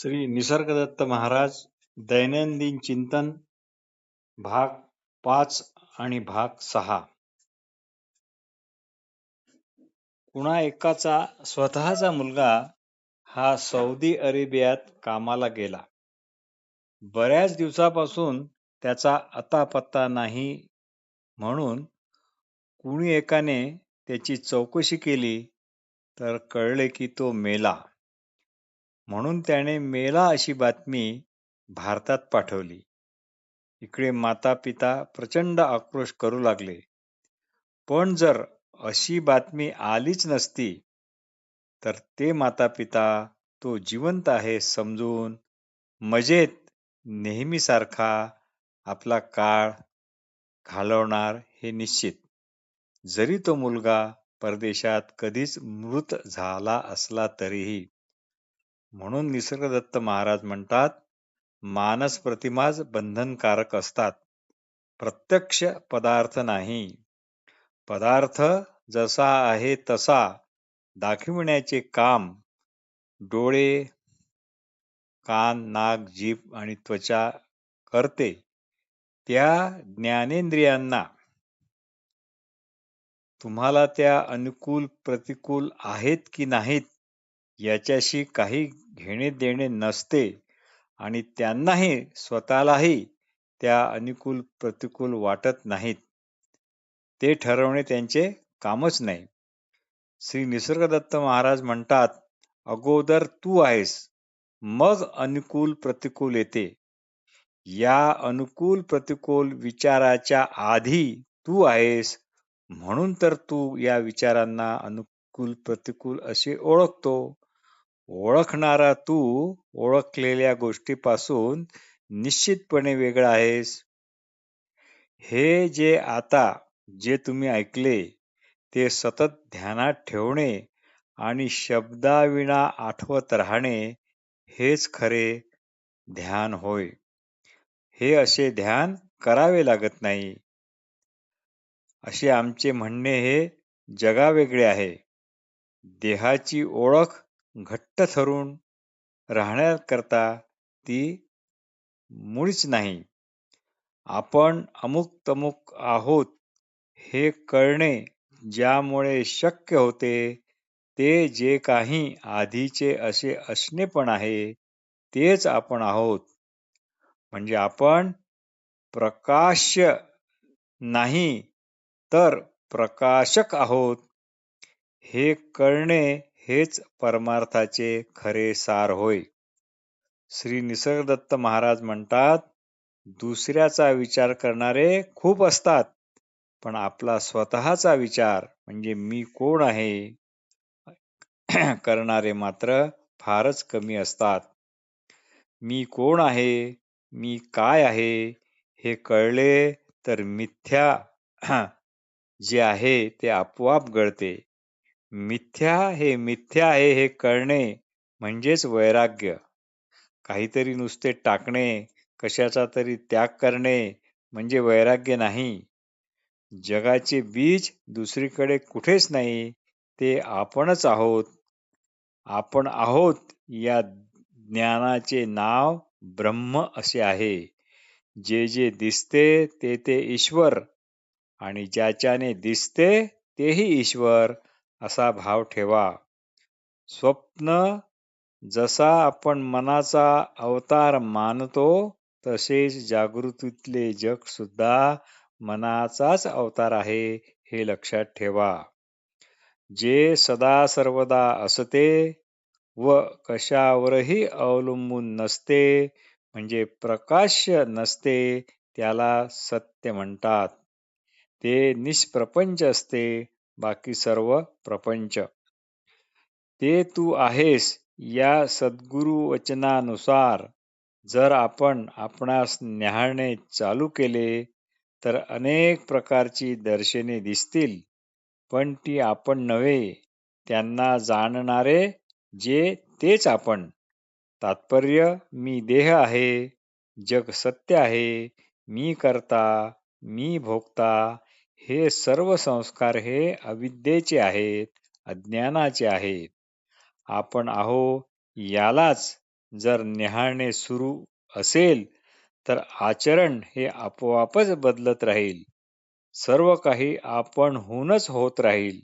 श्री निसर्गदत्त महाराज दैनंदिन चिंतन भाग पाच आणि भाग सहा. कुणा एकाचा स्वतःचा मुलगा हा सौदी अरेबियात कामाला गेला. बऱ्याच दिवसापासून त्याचा आता पत्ता नाही म्हणून कुणी एकाने त्याची चौकशी केली तर कळले की तो मेला. म्हणून त्याने मेला अशी बातमी भारतात पाठवली. इकडे माता पिता प्रचंड आक्रोश करू लागले. पण जर अशी बातमी आलीच नसती तर ते माता पिता तो जिवंत आहे समजून मजेत नेहमीसारखा आपला काळ घालवणार हे निश्चित. जरी तो मुलगा परदेशात कधीच मृत झाला असला तरीही म्हणून निसर्गदत्त महाराज म्हणतात मानस प्रतिमाच बंधनकारक असतात. प्रत्यक्ष पदार्थ नाही. पदार्थ जसा आहे तसा दाखविण्याचे काम डोळे कान नाक जीभ आणि त्वचा करते. त्या ज्ञानेंद्रियांना तुम्हाला त्या अनुकूल प्रतिकूल आहेत की नाहीत याच्याशी काही घेणे देणे नसते आणि त्यांनाही स्वतःलाही त्या अनुकूल प्रतिकूल वाटत नाहीत. ते ठरवणे त्यांचे कामच नाही. श्री निसर्गदत्त महाराज म्हणतात अगोदर तू आहेस मग अनुकूल प्रतिकूल येते. या अनुकूल प्रतिकूल विचाराच्या आधी तू आहेस म्हणून तर तू या विचारांना अनुकूल प्रतिकूल असे ओळखतो. ओळखणारा तू ओळखलेल्या गोष्टीपासून निश्चितपणे वेगळा आहेस. हे जे आता जे तुम्ही ऐकले ते सतत ध्यानात ठेवणे आणि शब्दाविना आठवत राहणे हेच खरे ध्यान होय. हे असे ध्यान करावे लागत नाही. असे आमचे म्हणणे हे जगावेगळे आहे. देहाची ओळख घट्ट धरून राहण्याकरता ती मुळीच नाही. आपण अमुक तमुक आहोत हे कळणे ज्यामुळे शक्य होते ते जे काही आधीचे असे असणे पण आहे तेच आपण आहोत. म्हणजे आपण प्रकाश्य नाही तर प्रकाशक आहोत हे कळणे हेच परमार्थाचे खरे सार होय. श्री निसर्गदत्त महाराज म्हणतात दुसऱ्याचा विचार करणारे खूप असतात पण आपला स्वतःचा विचार म्हणजे मी कोण आहे करणारे मात्र फारच कमी असतात. मी कोण आहे मी काय आहे हे कळले तर मिथ्या जे आहे ते आपोआप गळते. मिथ्या हे मिथ्या आहे हे कळणे म्हणजेच वैराग्य. काहीतरी नुसते टाकणे कशाचा तरी त्याग करणे म्हणजे वैराग्य नाही. जगाचे बीज दुसरीकडे कुठेच नाही ते आपणच आहोत. आपण आहोत या ज्ञानाचे नाव ब्रह्म असे आहे. जे जे दिसते ते ते ईश्वर आणि ज्याच्याने दिसते तेही ईश्वर. असा भाव ठेवा. स्वप्न जसा आपण मनाचा अवतार मानतो तसेच जागृतीतले जग सुद्धा मनाचाच अवतार आहे हे लक्षात ठेवा. जे सदा सर्वदा असते व कशावरही अवलंबून नसते म्हणजे प्रकाश्य नसते त्याला सत्य म्हणतात. ते निष्प्रपंच असते बाकी सर्व प्रपंच. ते तू आहेस या सद्गुरु वचनानुसार. जर आपण आपणास न्याहाळणे चालू केले तर अनेक प्रकारची दर्शने दिसतील. पण ती आपण नव्हे त्यांना जाणणारे जे तेच आपण. तात्पर्य मी देह आहे जग सत्य आहे मी करता मी भोगता हे सर्व संस्कार हे अविद्येचे आहेत अज्ञानाचे आहेत. आपण आहो यालाच जर न्याहाळणे सुरू असेल तर आचरण हे आपोआपच बदलत राहील. सर्व काही आपण होऊनच होत राहील.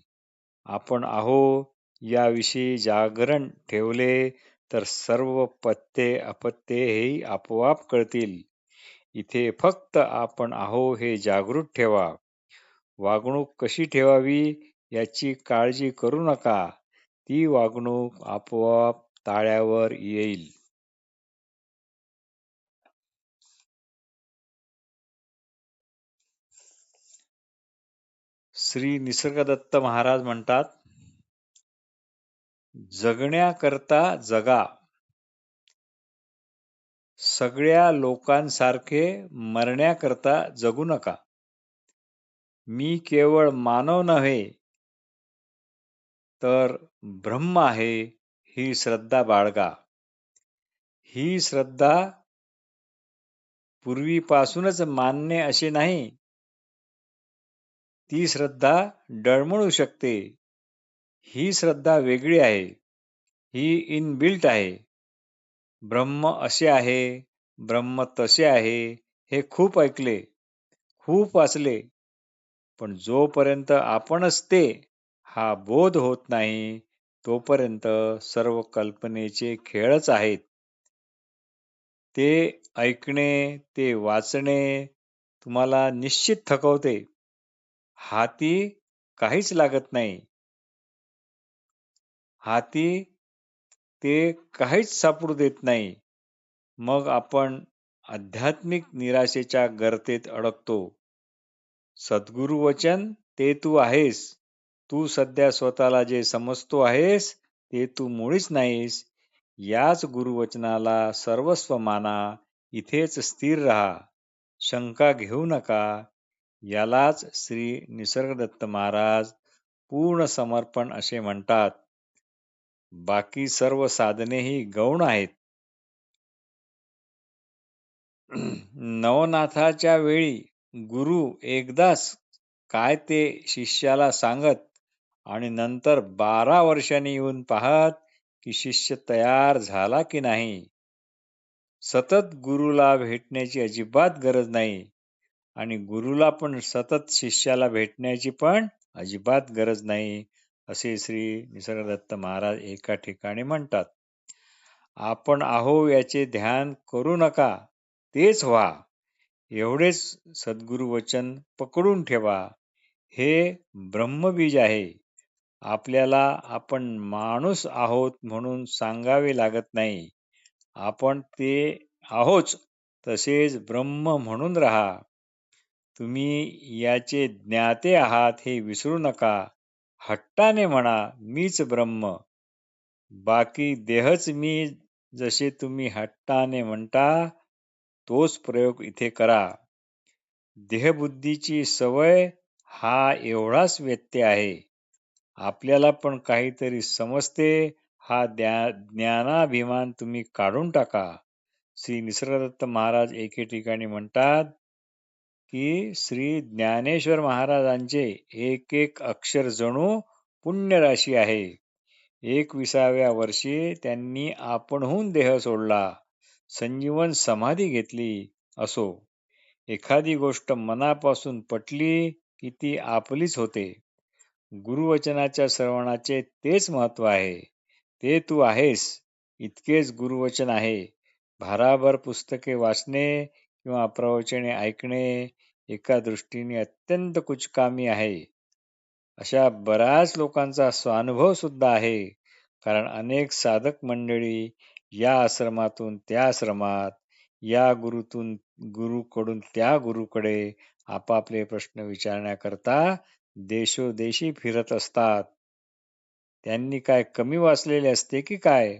आपण आहो याविषयी जागरण ठेवले तर सर्व पत्ते अपत्ये हेही आपोआप कळतील. इथे फक्त आपण आहो हे जागृत ठेवा. वागणूक कशी ठेवावी याची काळजी करू नका. ती वागणूक आपोआप ताळ्यावर येईल. श्री निसर्गदत्त महाराज म्हणतात जगण्याकरता जगा. सगळ्या लोकांसारखे मरण्याकरता जगू नका. मी केवळ मानव नव्हे तर ब्रह्म आहे ही श्रद्धा बाळगा. ही श्रद्धा पूर्वीपासूनच मान्य असे नाही. ती श्रद्धा डळमळू शकते. ही श्रद्धा वेगळी आहे. ही इनबिल्ट आहे. ब्रह्म असे आहे ब्रह्म तसे आहे हे खूप ऐकले खूप वाचले. पण जोपर्यंत आपणच ते हा बोध होत नाही तोपर्यंत सर्व कल्पनेचे खेळच आहेत. ते ऐकणे ते वाचणे तुम्हाला निश्चित थकवते. हाती काहीच लागत नाही. हाती ते काहीच सापडू देत नाही. मग आपण आध्यात्मिक निराशेच्या गर्तेत अडकतो. सद्गुरु वचन ते तू आहेस. तू सध्या स्वतःला जे समजतो आहेस ते तू मुळीच नाहीस. याच गुरुवचनाला सर्वस्व माना इथेच स्थिर राहा. शंका घेऊ नका. यालाच श्री निसर्गदत्त महाराज पूर्ण समर्पण असे म्हणतात. बाकी सर्व साधनेही गौण आहेत. नवनाथाच्या वेळी गुरु एकदाच काय ते शिष्याला सांगत आणि नंतर बारा वर्षांनी येऊन पाहत की शिष्य तयार झाला की नाही. सतत गुरुला भेटण्याची अजिबात गरज नाही आणि गुरुला पण सतत शिष्याला भेटण्याची पण अजिबात गरज नाही असे श्री निसर्गदत्त महाराज एका ठिकाणी म्हणतात. आपण आहो याचे ध्यान करू नका तेच व्हा. एवढेच सद्गुरु वचन पकडून ठेवा. हे ब्रह्मबीज आहे. आपल्याला आपण माणूस आहोत म्हणून सांगावे लागत नाही. आपण ते आहोच तसेच ब्रह्म म्हणून राहा. तुम्ही याचे ज्ञाते आहात हे विसरू नका. हट्टाने म्हणा मीच ब्रह्म. बाकी देहच मी जसे तुम्ही हट्टाने म्हणता तोच प्रयोग इथे करा. देहबुद्धीची सवय हा एवढाच व्यत्यय आहे. आपल्याला पण काहीतरी समजते हा ज्ञानाभिमान तुम्ही काढून टाका. श्री निसर्गदत्त महाराज एके ठिकाणी म्हणतात की श्री ज्ञानेश्वर महाराजांचे एक एक अक्षर जणू पुण्यराशी आहे. एकविसाव्या वर्षी त्यांनी आपणहून देह सोडला. संजीवन समाधी घेतली असो. एखादी गोष्ट मनापासून पटली की ती आपलीच होते. गुरुवचनाच्या श्रवणाचे तेच महत्त्व आहे. ते तू आहेस इतकेच गुरुवचन आहे. भाराभर पुस्तके वाचणे किंवा प्रवचने ऐकणे एका दृष्टीने अत्यंत कुचकामी आहे. अशा बऱ्याच लोकांचा स्वानुभव सुद्धा आहे. कारण अनेक साधक मंडळी या आश्रमातून त्या आश्रमात या गुरुतून गुरुकडून त्या गुरुकडे आपापले प्रश्न विचारण्याकरता देशोदेशी फिरत असतात. त्यांनी काय कमी वाचलेले असते की काय?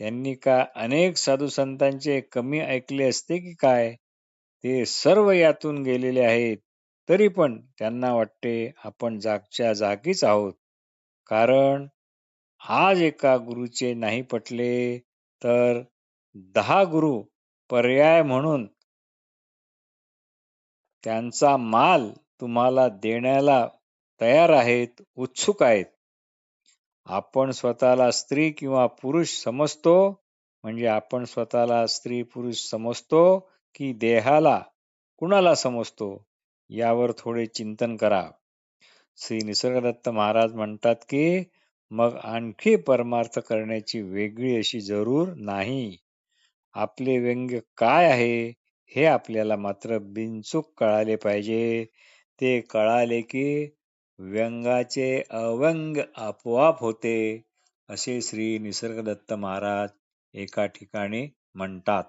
त्यांनी का अनेक साधू संतांचे कमी ऐकले असते की काय? ते सर्व यातून गेलेले आहेत तरी पण त्यांना वाटते आपण जागच्या जागीच आहोत. कारण आज एका गुरुचे नाही पटले तर दहा गुरु पर्याय म्हणून त्यांचा माल तुम्हाला देण्याला तयार आहेत उत्सुक आहेत. आपण स्वतःला स्त्री किंवा पुरुष समजतो म्हणजे आपण स्वतःला स्त्री पुरुष समजतो की देहाला कुणाला समजतो यावर थोडे चिंतन करा. श्री निसर्गदत्त महाराज म्हणतात की मग आणखी परमार्थ करण्याची वेगळी अशी जरूर नाही. आपले व्यंग्य काय आहे हे आपल्याला मात्र बिनचूक कळाले पाहिजे. ते कळाले की व्यंगाचे अव्यंग आपोआप होते असे श्री निसर्गदत्त महाराज एका ठिकाणी म्हणतात.